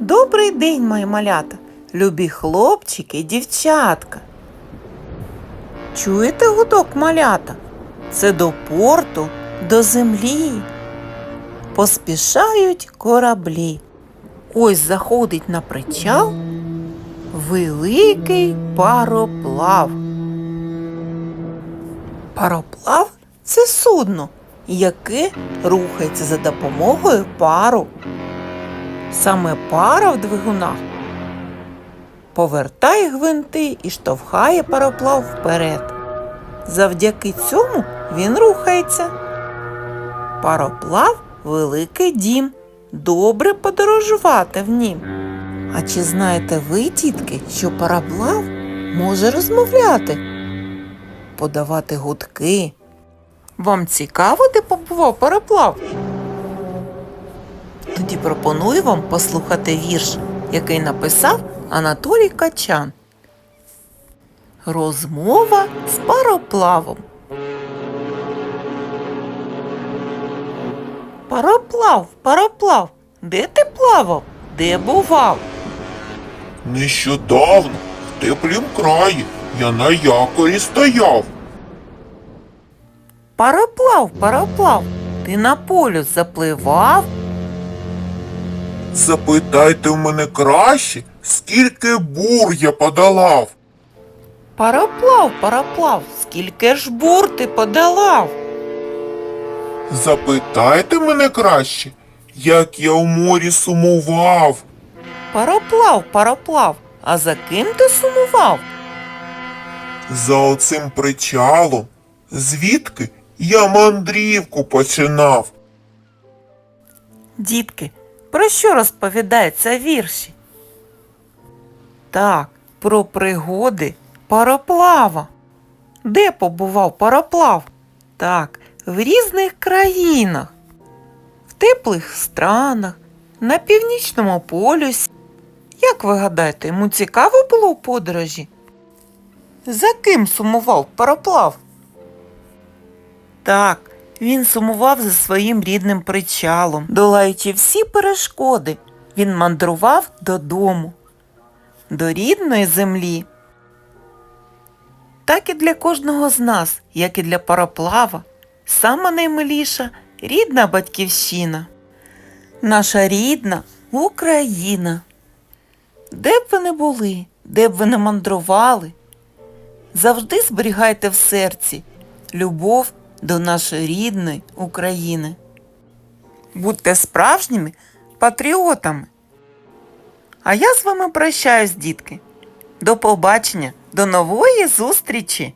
Добрий день, мої малята, любі хлопчики і дівчатка. Чуєте гудок малята? Це до порту, до землі. Поспішають кораблі. Ось заходить на причал великий пароплав. Пароплав це судно, яке рухається за допомогою пару. Саме пара в двигунах повертає гвинти і штовхає пароплав вперед. Завдяки цьому він рухається. Пароплав великий дім. Добре подорожувати в нім. А чи знаєте ви, дітки, що пароплав може розмовляти, подавати гудки? Вам цікаво, де побував пароплав? Тоді пропоную вам послухати вірш, який написав Анатолій Качан. Розмова з пароплавом. Пароплав, пароплав, де ти плавав? Де бував? Нещодавно в теплім краї я на якорі стояв. Пароплав, пароплав, ти на полюс запливав? Запитайте в мене краще, скільки бур я подолав. Пароплав, пароплав, скільки ж бур ти подолав? Запитайте мене краще, як я у морі сумував. Пароплав, пароплав, а за ким ти сумував? За оцим причалом, звідки я мандрівку починав. Дітки, про що розповідаються вірші? Так, про пригоди пароплава. Де побував пароплав? Так, в різних країнах, в теплих странах, на північному полюсі. Як ви гадаєте, йому цікаво було у подорожі? За ким сумував пароплав? Так, він сумував за своїм рідним причалом. Долаючи всі перешкоди, він мандрував додому, до рідної землі. Так і для кожного з нас, як і для пароплава, сама наймиліша рідна батьківщина. Наша рідна Україна. Де б ви не були, де б ви не мандрували, завжди зберігайте в серці любов до нашої рідної України. Будьте справжніми патріотами. А я з вами прощаюсь, дітки. До побачення, до нової зустрічі!